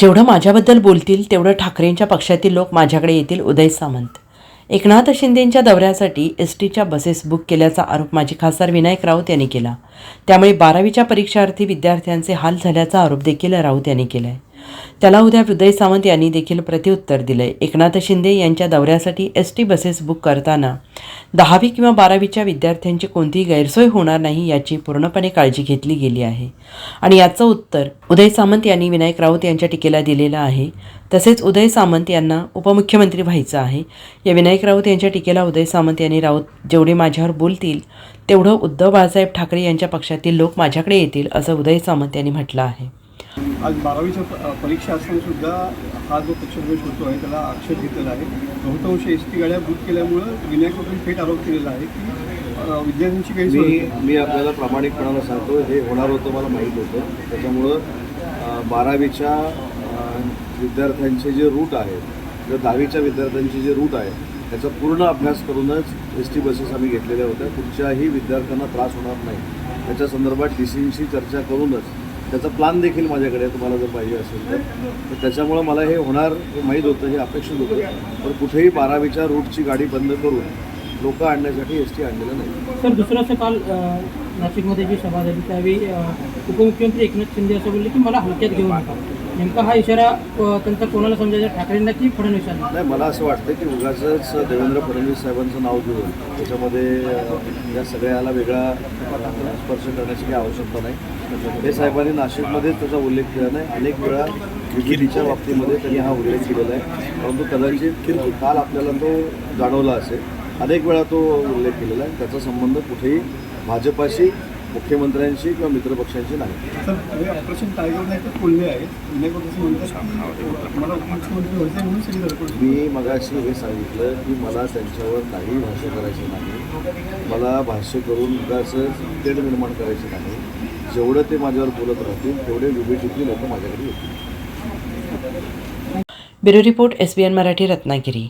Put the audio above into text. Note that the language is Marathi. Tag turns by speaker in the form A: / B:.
A: जेवढं माझ्याबद्दल बोलतील तेवढं ठाकरेंच्या पक्षातील लोक माझ्याकडे येतील उदय सामंत. एकनाथ शिंदेंच्या दौऱ्यासाठी एस टीच्या बसेस बुक केल्याचा आरोप माजी खासदार विनायक राऊत यांनी केला. त्यामुळे बारावीच्या परीक्षार्थी विद्यार्थ्यांचे हाल झाल्याचा आरोप देखील राऊत यांनी केला आहे त्याला उद्या उदय सावंत यांनी देखील प्रत्युत्तर दिलंय. एकनाथ शिंदे यांच्या दौऱ्यासाठी एस टी बसेस बुक करताना दहावी किंवा बारावीच्या विद्यार्थ्यांची कोणतीही गैरसोय होणार नाही याची पूर्णपणे काळजी घेतली गेली आहे. आणि याचं उत्तर उदय सामंत यांनी विनायक राऊत यांच्या टीकेला दिलेलं आहे. तसेच उदय सामंत यांना उपमुख्यमंत्री व्हायचं आहे. या विनायक राऊत यांच्या टीकेला उदय सामंत यांनी राऊत जेवढे माझ्यावर बोलतील तेवढं उद्धव बाळासाहेब ठाकरे यांच्या पक्षातील लोक माझ्याकडे येतील असं उदय सामंत यांनी म्हटलं आहे.
B: आज बारावीच्या प- परीक्षा असताना सुद्धा हा जो पक्षप्रवेश होतो आहे त्याला आक्षेप घेतलेला आहे. बहुतांश एस टी गाड्या बुक केल्यामुळं विनायक थेट आरोप केलेला आहे की विद्यार्थ्यांची काही
C: मी. मी आपल्याला प्रामाणिकपणानं सांगतो हे होणार होतं मला माहीत होतं त्याच्यामुळं बारावीच्या विद्यार्थ्यांचे जे रूट आहेत किंवा दहावीच्या विद्यार्थ्यांचे जे रूट आहे त्याचा पूर्ण अभ्यास करूनच एस टी बसेस आम्ही घेतलेल्या होत्या. कुठच्याही विद्यार्थ्यांना त्रास होणार नाही. त्याच्या संदर्भात डी सीशी चर्चा करूनच त्याचा प्लान देखील माझ्याकडे तुम्हाला जर पाहिजे असेल तर. तर त्याच्यामुळं मला हे होणार हे माहीत होतं हे अपेक्षित होतं. पण कुठेही बारावीच्या रूटची गाडी बंद करून लोक आणण्यासाठी एस टी आणलेलं नाही.
D: सर दुसरं असं काल नाशिकमध्ये जी सभा झाली त्यावेळी उपमुख्यमंत्री एकनाथ शिंदे असं बोलले की मला हलक्यात घेऊ नका. नेमका हा इशारा त्यांचा कोणाला समजायचा? ठाकरेंना की फडणवीसांना?
C: नाही मला असं वाटतं की उगाच देवेंद्र फडणवीस साहेबांचं नाव घेऊन त्याच्यामध्ये या सगळ्याला वेगळा स्पर्श करण्याची काही आवश्यकता नाही. हे साहेबांनी नाशिकमध्येच त्याचा उल्लेख केला नाही. अनेक वेळा विजेच्या बाबतीमध्ये त्यांनी हा उल्लेख केलेला आहे. परंतु कदाचित काल आपल्याला तो जाणवला असेल. अनेक वेळा तो उल्लेख केलेला आहे. त्याचा संबंध कुठेही भाजपाशी मुख्यमंत्र्यांशी किंवा मित्रपक्षांशी नाही.
B: हे ऑपरेशन टायगर नाही तर कोल्हे आहेत. विनायक असं म्हणतात की मला उपमुख्यमंत्री व्हायचं आहे म्हणून सगळी धडपड
C: मी मगाशी हे सांगितलं की मला त्यांच्यावर काही भाष्य करायचं नाही. मला भाष्य करून उगाच तेढ निर्माण करायचे नाही. जेवढं ते माझ्यावर बोलत राहतील तेवढे विभेटीतली लोक माझ्याकडे येतील.
A: Bureau report S B N Marathi Ratnagiri.